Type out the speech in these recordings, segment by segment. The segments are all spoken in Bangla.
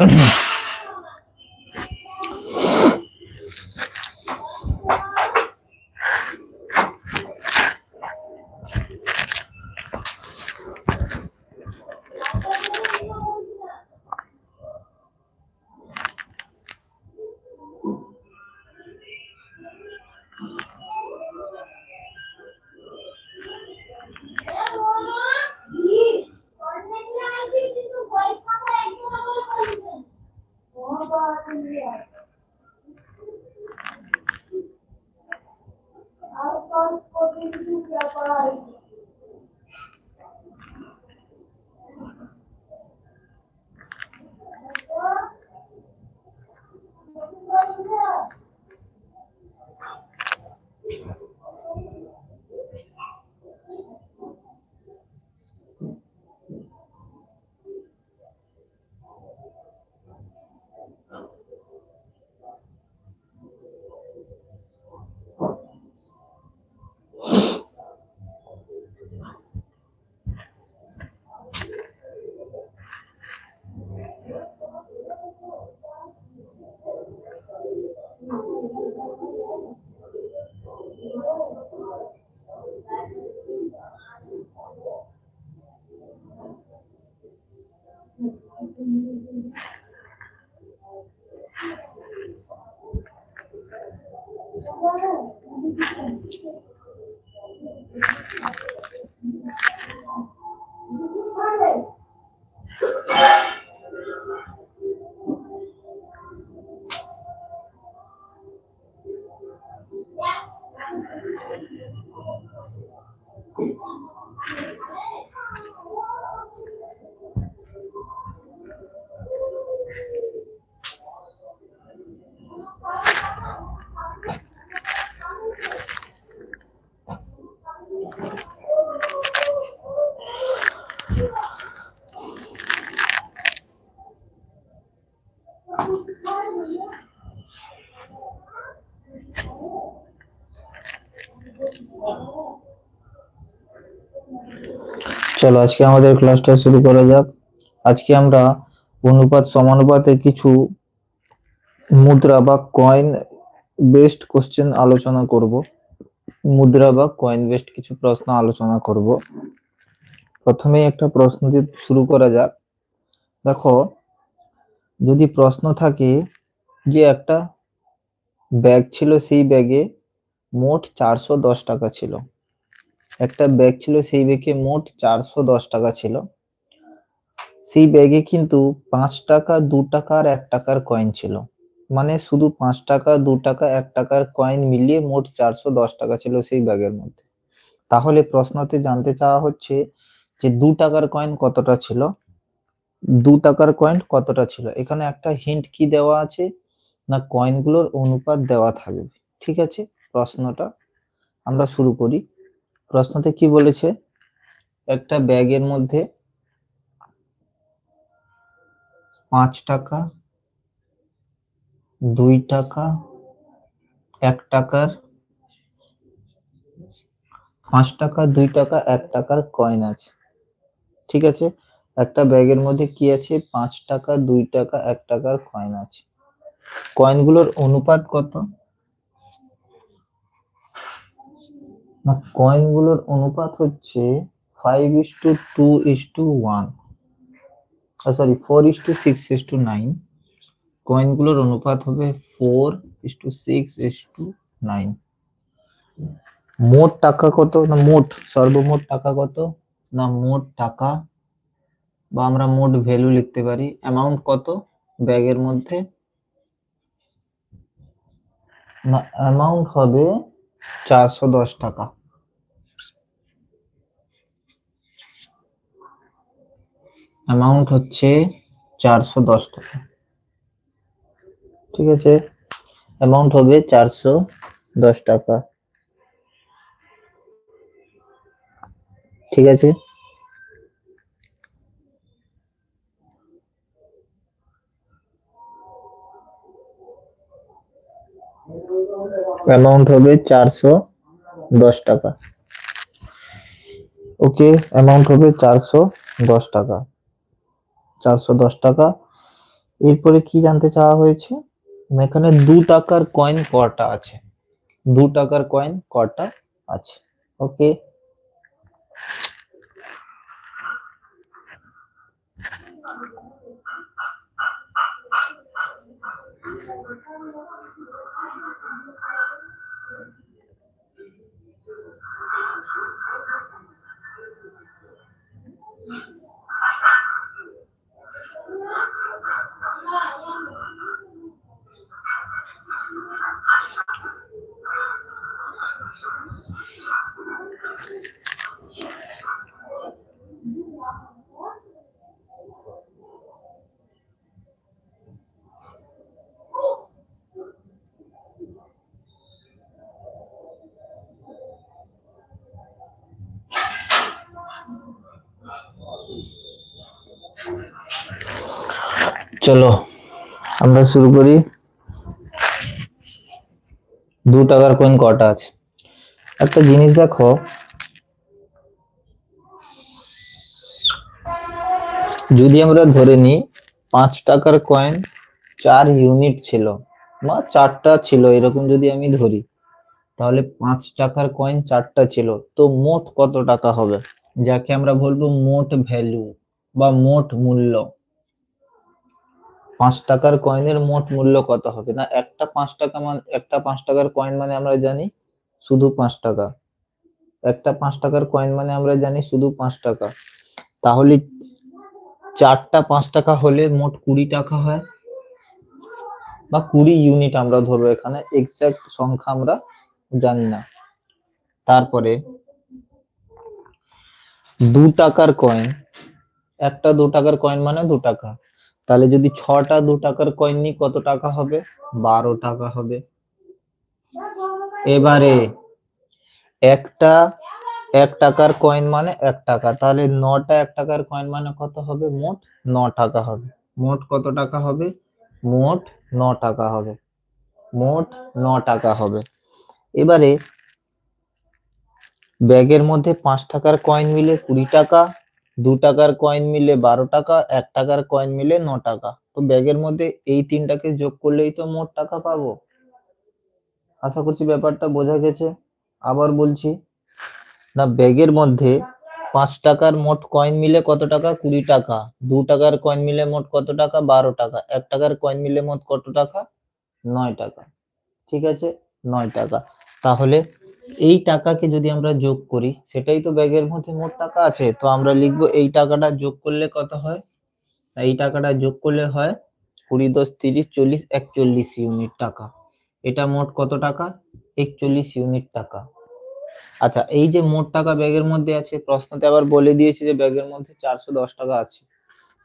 Yeah. Alphonse Cotin Jr. চলো, আজকে আমাদের ক্লাসটা শুরু করা যাক। আজকে আমরা অনুপাত সমানুপাতে কিছু মুদ্রা বা কয়েন বেসড কোশ্চেন আলোচনা করব। মুদ্রা বা কয়েন বেসড কিছু প্রশ্ন আলোচনা করব। প্রথমে একটা প্রশ্ন দিয়ে শুরু করা যাক। দেখো, যদি প্রশ্ন থাকে যে একটা ব্যাগ ছিল, সেই ব্যাগে মোট চারশো দশ টাকা ছিল। একটা ব্যাগ ছিল, সেই ব্যাগে মোট চারশো দশ টাকা ছিল। সেই ব্যাগে কিন্তু পাঁচ টাকা, দু টাকা আর এক টাকার কয়েন ছিল। মানে শুধু পাঁচ টাকা, দু টাকা, এক টাকার কয়েন মিলিয়ে মোট চারশো দশ টাকা ছিল সেই ব্যাগের মধ্যে। তাহলে প্রশ্নতে জানতে চাওয়া হচ্ছে যে, দু টাকার কয়েন কতটা ছিল? দু টাকার কয়েন কতটা ছিল? এখানে একটা হিন্ট কি দেওয়া আছে? না কয়েনগুলোর অনুপাত দেওয়া থাকবে? ঠিক আছে? প্রশ্নটা আমরা শুরু করি। প্রশ্নতে কি বলেছে? একটা ব্যাগের মধ্যে পাঁচ টাকা, দুই টাকা, এক টাকার, পাঁচ টাকা, দুই টাকা, এক টাকার কয়েন আছে। ঠিক আছে? একটা ব্যাগের মধ্যে কি আছে? পাঁচ টাকা, দুই টাকা, এক টাকার কয়েন আছে। কয়েনগুলোর অনুপাত কত? না কয়েনগুলোর অনুপাত হচ্ছে five is to two is to one sorry four is to six is to nine কয়েনগুলোর অনুপাত হবে four is to six is to nine মোট টাকা কত? না, মোট, সর্বমোট টাকা কত? না, মোট টাকা বা আমরা মোট ভ্যালু লিখতে পারি। অ্যামাউন্ট কত? ব্যাগের মধ্যে? না অ্যামাউন্ট হবে চারশো দশ টাকা। অ্যামাউন্ট হচ্ছে চারশো দশ টাকা। ঠিক আছে? অ্যামাউন্ট হবে চারশো দশ টাকা। ঠিক আছে? অ্যামাউন্ট হবে চারশো দশ টাকা। ওকে, অ্যামাউন্ট হবে চারশো দশ টাকা। চারশো দশ টাকা। এরপরে কি জানতে চাওয়া হয়েছে? এখানে দু টাকার কয়েন কটা আছে? দু টাকার কয়েন কটা আছে? ওকে। চলো, আমরা শুরু করি। দু টাকার কয়েন কটা আছে? একটা জিনিস দেখো। যদি আমরা ধরে নিই, পাঁচ টাকার কয়েন চার ইউনিট ছিল, বা চারটা ছিল, এরকম যদি আমি ধরি, তাহলে পাঁচ টাকার কয়েন চারটা ছিল, তো মোট কত টাকা হবে? যাকে আমরা বলব মোট ভ্যালু বা মোট মূল্য। পাঁচ টাকার কয়েনের মোট মূল্য কত হবে? না, একটা পাঁচ টাকা মানে একটা পাঁচ টাকার কয়েন মানে আমরা জানি শুধু পাঁচ টাকা। একটা পাঁচ টাকার কয়েন মানে আমরা জানি শুধু পাঁচ টাকা। তাহলে চারটা পাঁচ টাকা হলে মোট কুড়ি টাকা হয় বা কুড়ি ইউনিট আমরা ধরবো এখানে এক্সাক্ট সংখ্যা আমরা জানি না। তারপরে দু টাকার কয়েন, একটা দু টাকার কয়েন মানে দু টাকা। তাহলে যদি ছটা দু টাকার কয়েন নিই, কত টাকা হবে? বারো টাকা হবে। এবারে, একটা, এক টাকার কয়েন মানে এক টাকা। তাহলে নটা এক টাকার কয়েন মানে কত হবে? মোট ন টাকা হবে। মোট কত টাকা হবে? মোট ন টাকা হবে। মোট ন টাকা হবে। এবারে, ব্যাগের মধ্যে পাঁচ টাকার কয়েন মিলে কুড়ি টাকা দু টাকার কয়েন মিলে বারো টাকা, এক টাকার কয়েন মিলে ন টাকা। তো ব্যাগের মধ্যে এই তিনটাকে যোগ করলেই তো মোট টাকা পাবো। আশা করছি ব্যাপারটা বোঝা গেছে। আবার বলছি, না, ব্যাগের মধ্যে পাঁচ টাকার মোট কয়েন মিলে কত টাকা? কুড়ি টাকা। দু টাকার কয়েন মিলে মোট কত টাকা? বারো টাকা। এক টাকার কয়েন মিলে মোট কত টাকা? নয় টাকা। ঠিক আছে? নয় টাকা। তাহলে এই টাকাকে যদি আমরা যোগ করি, সেটাই তো ব্যাগের মধ্যে মোট টাকা আছে। তো আমরা লিখব এই টাকাটা যোগ করলে কত হয়? এই টাকাটা যোগ করলে হয় কুড়ি দশ তিরিশ চল্লিশ একচল্লিশ ইউনিট টাকা। এটা মোট কত টাকা? একচল্লিশ ইউনিট টাকা। আচ্ছা এই যে মোট টাকা ব্যাগের মধ্যে আছে, প্রশ্নতে আবার বলে দিয়েছে যে ব্যাগের মধ্যে চারশো দশ টাকা আছে।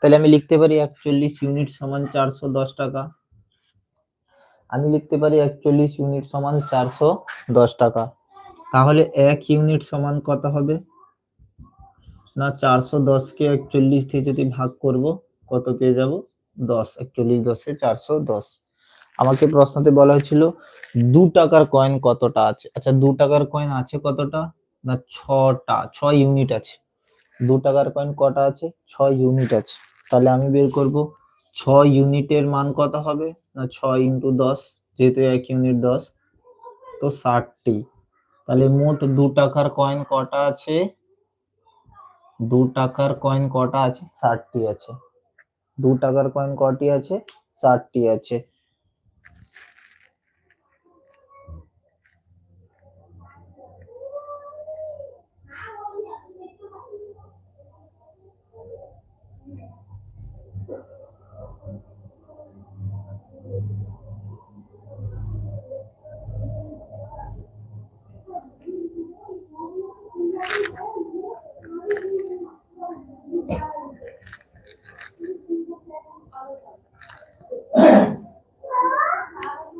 তাহলে আমি লিখতে পারি একচল্লিশ ইউনিট সমান চারশো দশ টাকা। আমি লিখতে পারি একচল্লিশ ইউনিট সমান চারশো দশ টাকা। তাহলে এক ইউনিট সমান কত হবে? না, চারশো দশকে একচল্লিশ দিয়ে যদি ভাগ করব, কত পেয়ে যাব? দশ, একচল্লিশ দশে চারশো দশ। আমাকে প্রশ্নতে বলা হয়েছিল, দু টাকার কয়েন কতটা আছে? আচ্ছা দু টাকার কয়েন আছে কতটা? না, ছটা ছয় ইউনিট আছে। দু টাকার কয়েন কটা আছে? ছয় ইউনিট আছে। তাহলে আমি বের করব ছয় ইউনিটের মান কত হবে? না ছয় ইন্টু দশ, যেহেতু এক ইউনিট দশ, তো ষাটটি। তাহলে মোট দু টাকার কয়েন কটা আছে? দু টাকার কয়েন কটা আছে? ষাটটি আছে। দু টাকার কয়েন কটি আছে? ষাটটি আছে।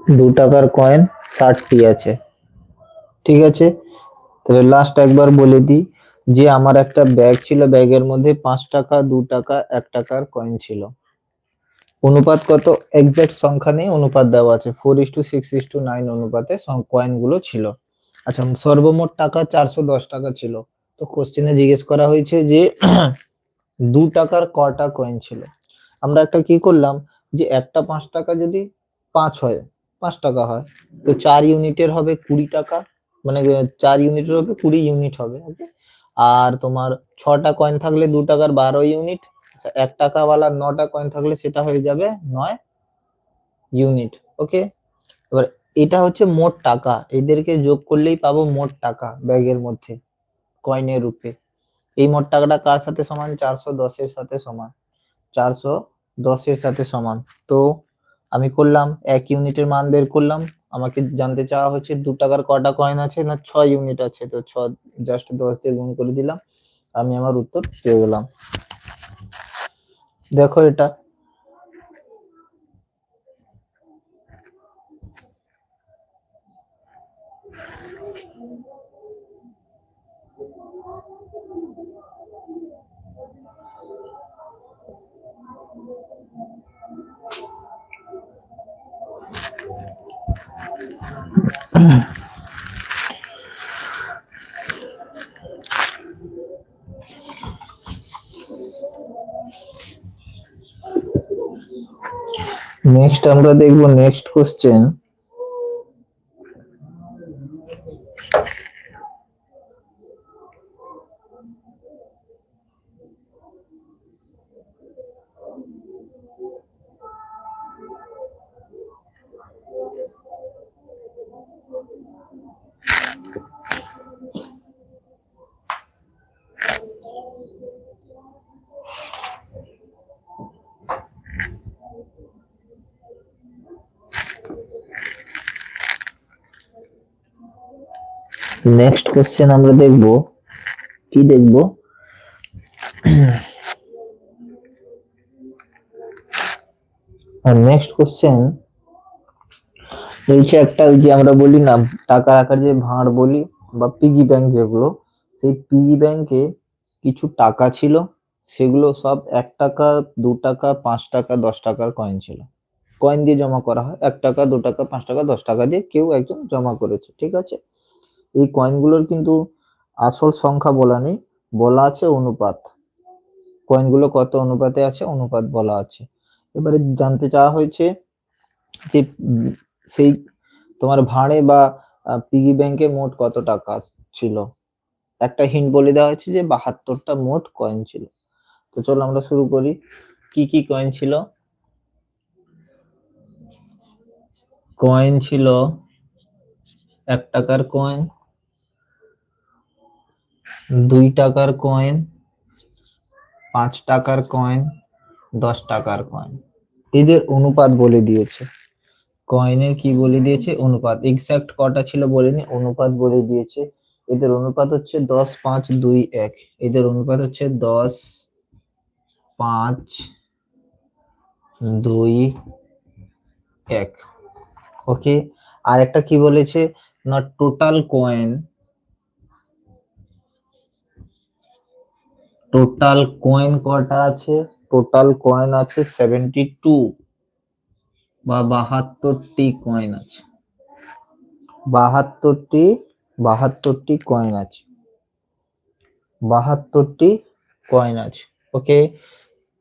দু টাকার কয়েন ষাটটি আছে। ঠিক আছে? তাহলে লাস্ট একবার বলে দিই যে আমার একটা ব্যাগ ছিল ব্যাগের মধ্যে পাঁচ টাকা, দু টাকা, এক টাকার কয়েন ছিল। অনুপাত কত? এক্সাক্ট সংখ্যা নেই, অনুপাত দেওয়া আছে। Four is to six is to nine অনুপাতে কয়েনগুলো ছিল। আচ্ছা সর্বমোট টাকা চারশো দশ টাকা ছিল। তো কোশ্চেনে জিজ্ঞেস করা হয়েছে যে দু টাকার কটা কয়েন ছিল? আমরা একটা কি করলাম? যে একটা পাঁচ টাকা যদি পাঁচ হয় পাঁচ টাকা হয়। তো চার ইউনিটের হবে কুড়ি টাকা। মানে চার ইউনিটের হবে কুড়ি ইউনিট হবে ওকে আর তোমার ছটা কয়েন থাকলে দু টাকার বারো ইউনিট। আচ্ছা, এক টাকা ওয়ালা নটা কয়েন থাকলে সেটা হয়ে যাবে নয় ইউনিট ওকে এবার এটা হচ্ছে মোট টাকা। এদেরকে যোগ করলেই পাবো মোট টাকা ব্যাগের মধ্যে কয়েনের রূপে। এই মোট টাকাটা কার সাথে সমান? চারশো দশের সাথে সমান। চারশো দশের সাথে সমান। তো আমি করলাম, এক ইউনিটের মান বের করলাম। আমাকে জানতে চাওয়া হচ্ছে দু টাকার কটা কয়েন আছে না ছয় ইউনিট আছে, তো ছ জাস্ট দশ দিয়ে গুণ করে দিলাম। আমি আমার উত্তর পেয়ে গেলাম। দেখো এটা নেক্সট আমরা দেখব নেক্সট কোশ্চেন নেক্সট কোশ্চেন আমরা দেখব। কি দেখব? আর নেক্সট কোশ্চেন বলছে একটা ওই যে আমরা বলি না, টাকা রাখার যে ভাঁড় বলি বা পিগি ব্যাংক যেগুলো, সেই পিগি ব্যাংকে কিছু টাকা ছিল, সেগুলো সব এক টাকা, দু টাকা, পাঁচ টাকা, দশ টাকার কয়েন ছিল। কয়েন দিয়ে জমা করা হয়, এক টাকা, দু টাকা, পাঁচ টাকা, দশ টাকা দিয়ে কেউ একজন জমা করেছে, ঠিক আছে? এই কয়েনগুলোর কিন্তু আসল সংখ্যা বলা নেই, বলা আছে অনুপাত। কয়েনগুলো কত অনুপাতে আছে, অনুপাত বলা আছে। এবারে জানতে চাওয়া হয়েছে যে সেই তোমার ভাঁড়ে বা পিগি ব্যাংকে মোট কত টাকা ছিল? একটা হিন্ট বলে দেওয়া হয়েছে যে বাহাত্তরটা মোট কয়েন ছিল। তো চলো আমরা শুরু করি, কি কি কয়েন ছিল? কয়েন ছিল এক টাকার কয়েন দুই টাকার কয়েন পাঁচ টাকার কয়েন দশ টাকার কয়েন এদের অনুপাত বলে দিয়েছে। কয়েনের কি বলে দিয়েছে? অনুপাত। এক্সাক্ট কটা ছিল বলেনি, অনুপাত বলে দিয়েছে। এদের অনুপাত হচ্ছে দশ পাঁচ দুই এক। এদের অনুপাত হচ্ছে দশ পাঁচ দুই এক। ওকে আর একটা কি বলেছে? না টোটাল কয়েন টোটাল কয়েন কটা আছে? টোটাল কয়েন আছে সেভেন্টি টু বা বাহাত্তরটি কয়েন আছে। বাহাত্তরটি বাহাত্তরটি কয়েন আছে। বাহাত্তরটি কয়েন আছে। ওকে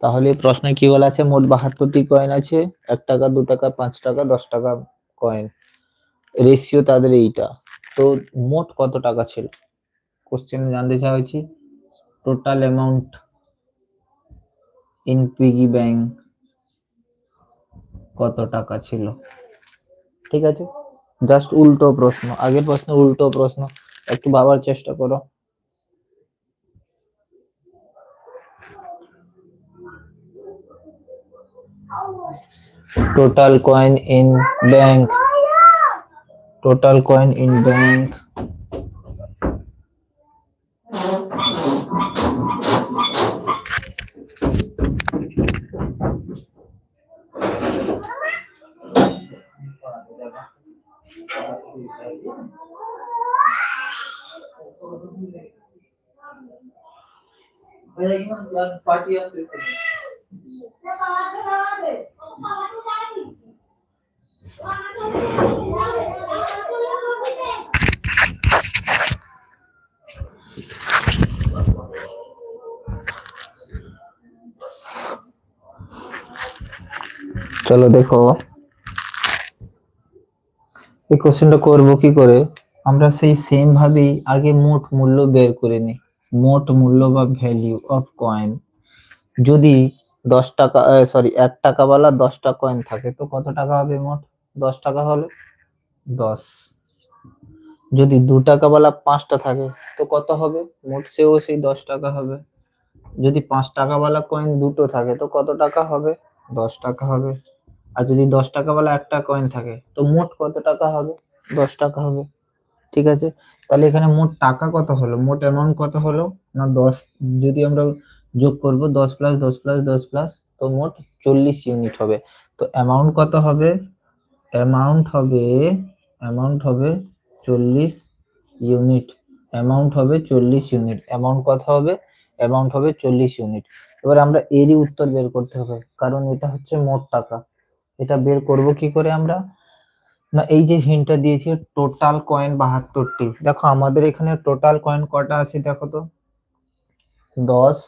তাহলে প্রশ্নে কি বলা আছে? মোট বাহাত্তরটি কয়েন আছে। এক টাকা, দু টাকা, পাঁচ টাকা, দশ টাকা কয়েন রেশিও তাদের এইটা। তো মোট কত টাকা ছিল? কোশ্চেন জানতে চাওয়া total amount in piggy bank কত টাকা ছিল? ঠিক আছে? জাস্ট উল্টো প্রশ্ন, আগের প্রশ্ন উল্টো প্রশ্ন, একটু ভাবার চেষ্টা করো। Total coin in bank, total coin in bank পার্টি আছে চলো দেখো। এই কোশ্চেনটা করব কি করে? আমরা সেই সেম ভাবেই আগে মোট মূল্য বের করে নিই। মোট মূল্য বা ভ্যালিউ অফ কয়েন যদি দশ টাকা সরি এক টাকাওয়ালা দশটা কয়েন থাকে, তো কত টাকা হবে মোট? দশ টাকা হলে দশ। যদি দু টাকাওয়ালা পাঁচটা থাকে, তো কত হবে? মোট সেও সেই দশ টাকা হবে। যদি পাঁচ টাকাওয়ালা কয়েন দুটো থাকে, তো কত টাকা হবে? দশ টাকা হবে। আর যদি দশ টাকাওয়ালা একটা কয়েন থাকে, তো মোট কত টাকা হবে? দশ টাকা হবে। ঠিক আছে? তাহলে এখানে মোট টাকা কত হলো? মোট অ্যামাউন্ট কত হলো? না দশ, যদি আমরা যোগ করব, দশ প্লাস দশ প্লাস দশ প্লাস তো মোট চল্লিশ ইউনিট হবে। তো অ্যামাউন্ট কত হবে? অ্যামাউন্ট হবে অ্যামাউন্ট হবে চল্লিশ ইউনিট অ্যামাউন্ট হবে চল্লিশ ইউনিট অ্যামাউন্ট কত হবে? অ্যামাউন্ট হবে চল্লিশ ইউনিট এবার আমরা এরই উত্তর বের করতে হবে, কারণ এটা হচ্ছে মোট টাকা। এটা বের করব কি করে আমরা? না, এই যে হিন্টটা দিয়েছি টোটাল কয়েন বাহাত্তরটি। দেখো, আমাদের এখানে টোটাল কয়েন কটা আছে দেখো তো? দশ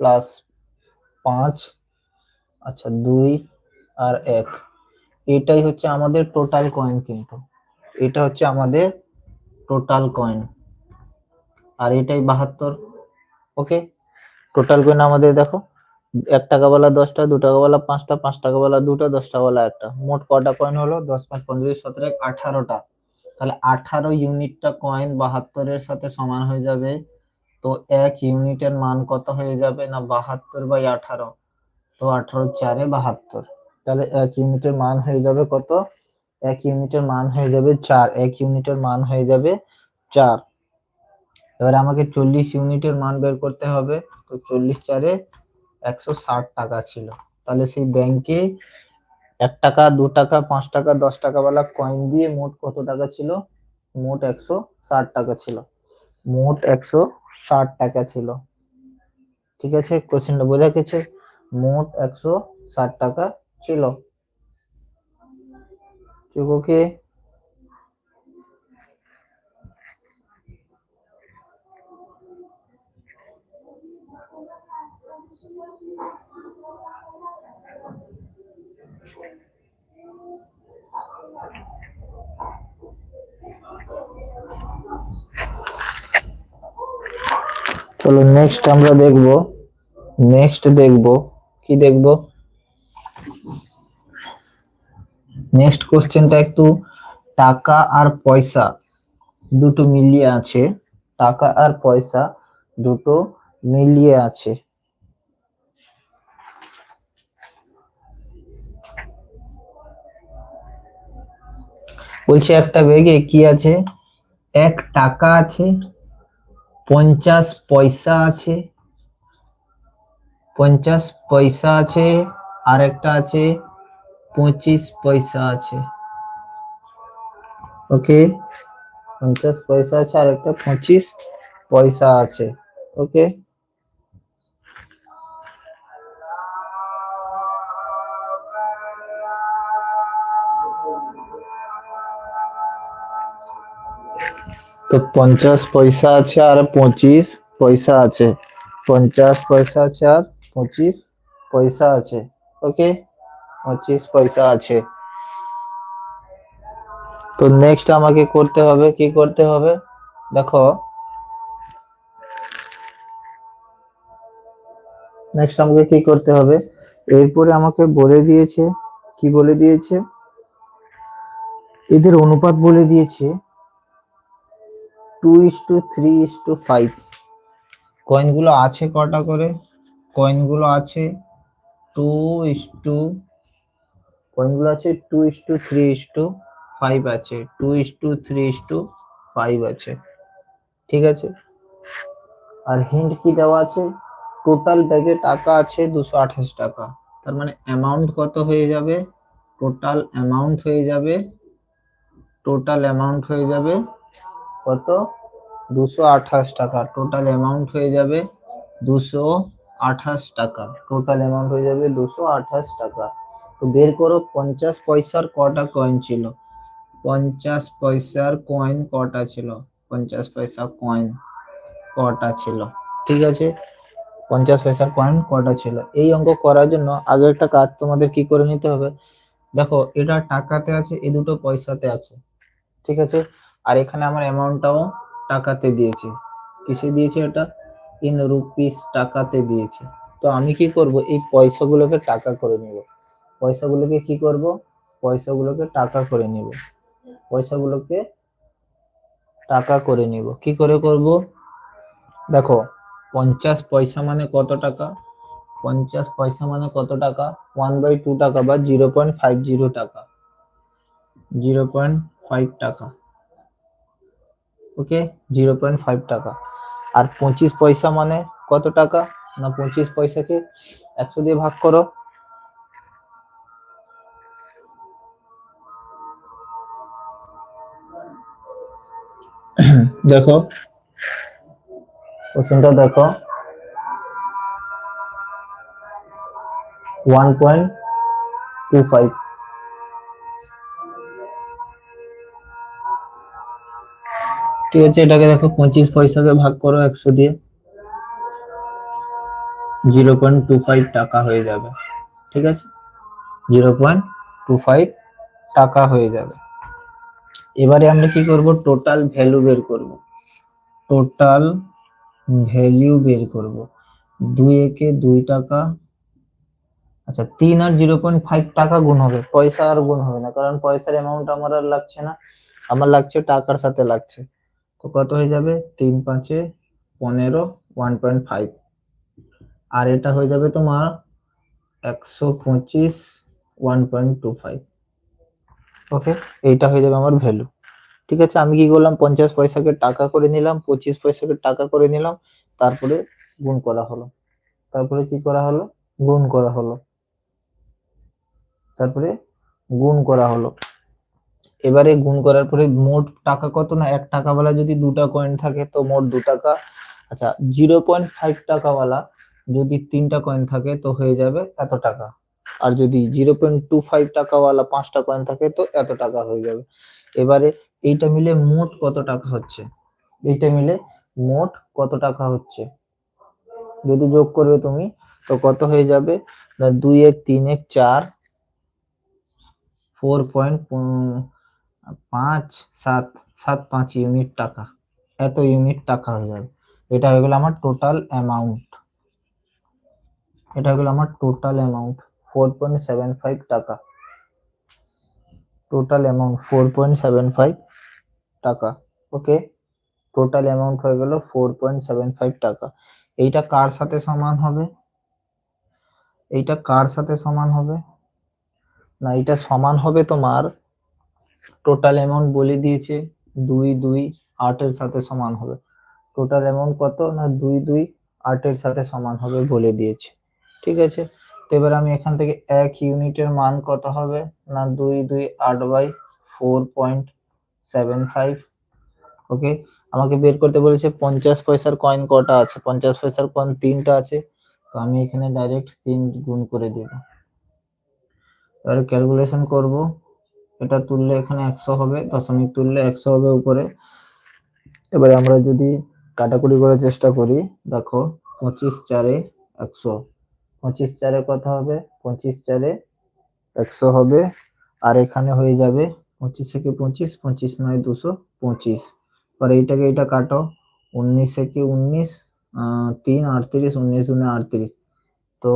প্লাস পাঁচ আচ্ছা দুই আর এক। এটাই হচ্ছে আমাদের টোটাল কয়েন কিন্তু। এটা হচ্ছে আমাদের টোটাল কয়েন আর এটাই বাহাত্তর ওকে টোটাল কয়েন আমাদের দেখো। এক টাকাওয়ালা দশটা, দু টাকাওয়ালা পাঁচটা, পাঁচ টাকাওয়ালা দুটো দশ টাকাওয়ালা একটা। মোট কটা কয়েন হলো? দশ পাঁচ পনেরো সতেরো আঠারোটা। তাহলে আঠারো ইউনিটটা কয়েন বাহাত্তরের সাথে সমান হয়ে যাবে। তো এক ইউনিটের মান কত হয়ে যাবে না বাহাত্তর বাই আঠারো? তো আঠারো চারে বাহাত্তর। তাহলে এক ইউনিটের মান হয়ে যাবে কত? এক ইউনিটের মান হয়ে যাবে চার। এক ইউনিটের মান হয়ে যাবে চার। এবার আমাকে চল্লিশ ইউনিটের মান বের করতে হবে। তো চল্লিশ চারে একশো ষাট টাকা ছিল। তাহলে সেই ব্যাংকে এক টাকা, দু টাকা, পাঁচ টাকা, দশ টাকা ওয়ালা কয়েন দিয়ে মোট কত টাকা ছিল? মোট একশো ষাট টাকা ছিল। মোট একশো ষাট টাকা ছিল। ঠিক আছে? কোশ্চেনটা বোঝা গেছে? মোট একশো ষাট টাকা ছিল। ঠিক চলো নেক্সট আমরা দেখব নেক্সট দেখব, কি দেখব? নেক্সট কোশ্চেনটা একটু টাকা আর পয়সা, দুটো মিলিয়ে আছে, টাকা আর পয়সা দুটো মিলিয়ে আছে। বলছে একটা ব্যাগে কি আছে? এক টাকা আছে পঞ্চাশ পয়সা আছে। পঞ্চাশ পয়সা আছে আর একটা আছে, পঁচিশ পয়সা আছে। ওকে? পঞ্চাশ পয়সা আছে আর একটা পঁচিশ পয়সা আছে। ওকে? তো পঞ্চাশ পয়সা আছে আর পঁচিশ পয়সা আছে। পঞ্চাশ পয়সা আছে আর পঁচিশ পয়সা আছে। ওকে পঁচিশ পয়সা আছে। তো নেক্সট আমাকে করতে হবে, কি করতে হবে? দেখো। নেক্সট আমাকে কি করতে হবে? এরপরে আমাকে বলে দিয়েছে, কি বলে দিয়েছে? এদের অনুপাত বলে দিয়েছে two is to three is to five কয়েনগুলো আছে কটা করে? কয়েনগুলো আছে টু ইস টু কয়েনগুলো আছে two is to three is to five আছে। Two is to three is to five আছে। ঠিক আছে? আর হিন্ট কি দেওয়া আছে? টোটাল ব্যাগে টাকা আছে দুশো আঠাশ টাকা। তার মানে অ্যামাউন্ট কত হয়ে যাবে? টোটাল অ্যামাউন্ট হয়ে যাবে। টোটাল অ্যামাউন্ট হয়ে যাবে কত? দুশো আঠাশ টাকা। টোটাল অ্যামাউন্ট হয়ে যাবে দুশো আঠাশ টাকা। টোটাল অ্যামাউন্ট হয়ে যাবে দুশো আঠাশ টাকা। তো বের করো, পঞ্চাশ পয়সার কটা কয়েন ছিল? পঞ্চাশ পয়সার কয়েন কটা ছিল? পঞ্চাশ পয়সা কয়েন কটা ছিল? ঠিক আছে? পঞ্চাশ পয়সার কয়েন কটা ছিল? এই অঙ্ক করার জন্য আগে একটা কাজ তোমাদের কি করে নিতে হবে? দেখো, এটা টাকাতে আছে, এই দুটো পয়সাতে আছে। ঠিক আছে? আর এখানে আমার অ্যামাউন্টটাও টাকাতে দিয়েছে। কিসে দিয়েছে এটা? ইন রুপিস টাকাতে দিয়েছে। তো আমি কি করব? এই পয়সাগুলোকে টাকা করে নিব। পয়সাগুলোকে কি করব? পয়সাগুলোকে টাকা করে নিব। পয়সাগুলোকে টাকা করে নিব। কি করে করব? দেখো, পঞ্চাশ পয়সা মানে কত টাকা? পঞ্চাশ পয়সা মানে কত টাকা? ওয়ান বাই টু টাকা বা জিরো পয়েন্ট ফাইভ জিরো টাকা। জিরো পয়েন্ট ফাইভ টাকা। ওকে? জিরো পয়েন্ট ফাইভ টাকা। আর পঁচিশ পয়সা মানে কত টাকা? না, পঁচিশ পয়সাকে একশো দিয়ে ভাগ করো। দেখো, কোশ্চেনটা দেখো। One point two five. ঠিক আছে, এটাকে দেখো পঁচিশ পয়সাকে ভাগ করো একশো দিয়ে। জিরো পয়েন্ট টু ফাইভ টাকা হয়ে যাবে, ঠিক আছে? জিরো পয়েন্ট টু ফাইভ টাকা হয়ে যাবে। এবারে আমরা কি করব? টোটাল ভ্যালু বের করব। টোটাল ভ্যালু বের করব। দুই একে দুই টাকা আচ্ছা তিন আর জিরো পয়েন্ট ফাইভ টাকা গুণ হবে। পয়সা আর গুণ হবে না, কারণ পয়সার অ্যামাউন্ট আমার আর লাগছে না। আমার লাগছে টাকার সাথে লাগছে। কত হয়ে যাবে? তিন পাঁচে পনেরো ওয়ান পয়েন্ট ফাইভ আর এটা হয়ে যাবে তোমার একশো পঁচিশ one point two five okay এইটা হয়ে যাবে আমার ভ্যালু ঠিক আছে? আমি কি করলাম? পঞ্চাশ পয়সাকে টাকা করে নিলাম, পঁচিশ পয়সাকে টাকা করে নিলাম, তারপরে গুণ করা হলো। তারপরে কি করা হলো? গুণ করা হলো। তারপরে গুণ করা হলো। এবারে গুণ করার পরে মোট টাকা কত না? এক টাকাওয়ালা যদি দুটা কয়েন থাকে তো মোট দু টাকা। আচ্ছা জিরো পয়েন্ট ফাইভ টাকাওয়ালা যদি তিনটা কয়েন থাকে তো হয়ে যাবে এত টাকা। আর যদি জিরো পয়েন্ট টু ফাইভ টাকাওয়ালা পাঁচটা কয়েন থাকে তো এত টাকা হয়ে যাবে। এবারে এইটা মিলে মোট কত টাকা হচ্ছে? এইটা মিলে মোট কত টাকা হচ্ছে? যদি যোগ করবে তুমি, তো কত হয়ে যাবে? দুই এক তিন এক চার ফোর পয়েন্ট পাঁচ, সাত সাত, পাঁচ ইউনিট টাকা। এত ইউনিট টাকা হয়ে যাবে। এটা হয়ে গেল আমার টোটাল অ্যামাউন্ট এটা হয়ে গেল আমার total amount four point seven five টাকা। Total amount four point seven five টাকা। ওকে টোটাল অ্যামাউন্ট হয়ে গেল ফোর পয়েন্ট সেভেন ফাইভ টাকা। এইটা কার সাথে সমান হবে? এইটা কার সাথে সমান হবে? না এটা সমান হবে তোমার টোটাল অ্যামাউন্ট বলে দিয়েছে দুই দুই আটের সাথে সমান হবে। টোটাল অ্যামাউন্ট কত না দুই দুই আটের সাথে সমান হবে বলে দিয়েছে। ঠিক আছে? তো এবার আমি এখান থেকে এক ইউনিটের মান কত হবে? না দুই দুই আট by four point seven five okay আমাকে বের করতে বলেছে পঞ্চাশ পয়সার কয়েন কটা আছে? পঞ্চাশ পয়সার কয়েন তিনটা আছে। তো আমি এখানে ডাইরেক্ট তিন গুণ করে দেব। এবারে ক্যালকুলেশন করব। এটা তুললে এখানে একশো হবে, দশমিক তুললে একশো হবে উপরে। এবারে আমরা যদি কাটাকুটি করার চেষ্টা করি, দেখো পঁচিশ চারে একশো। পঁচিশ চারে কত হবে? পঁচিশ চারে একশো হবে। আর এখানে হয়ে যাবে পঁচিশ থেকে পঁচিশ পঁচিশ নয় দুশো পঁচিশ। পরে এইটাকে এইটা কাটো, উনিশ থেকে উনিশ তিন আটত্রিশ, উনিশ দুনে আটত্রিশ। তো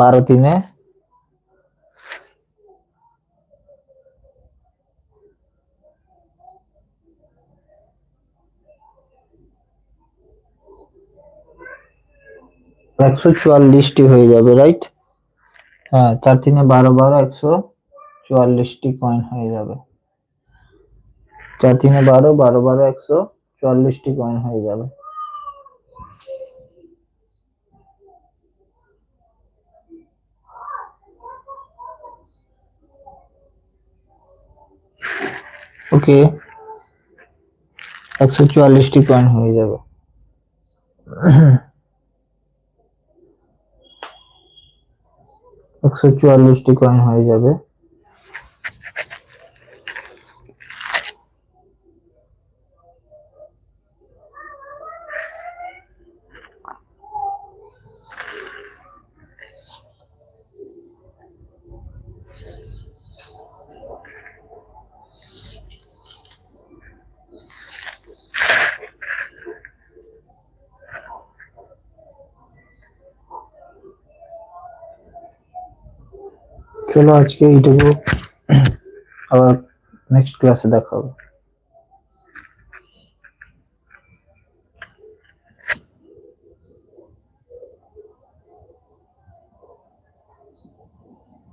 বারো তিনে। একশো চুয়াল্লিশটি হয়ে যাবে রাইট হ্যাঁ চার তিনে বারো বারো, একশো চুয়াল্লিশটি কয়েন হয়ে যাবে। চার তিনে বারো বারো বারো, একশো চুয়াল্লিশটি কয়েন হয়ে যাবে। ওকে একশো চুয়াল্লিশটি কয়েন হয়ে যাবে একশো চুয়াল্লিশটি কয়েন হয়ে যাবে চলো আজকে এইটুকু। আবার নেক্সট ক্লাসে দেখা হবে।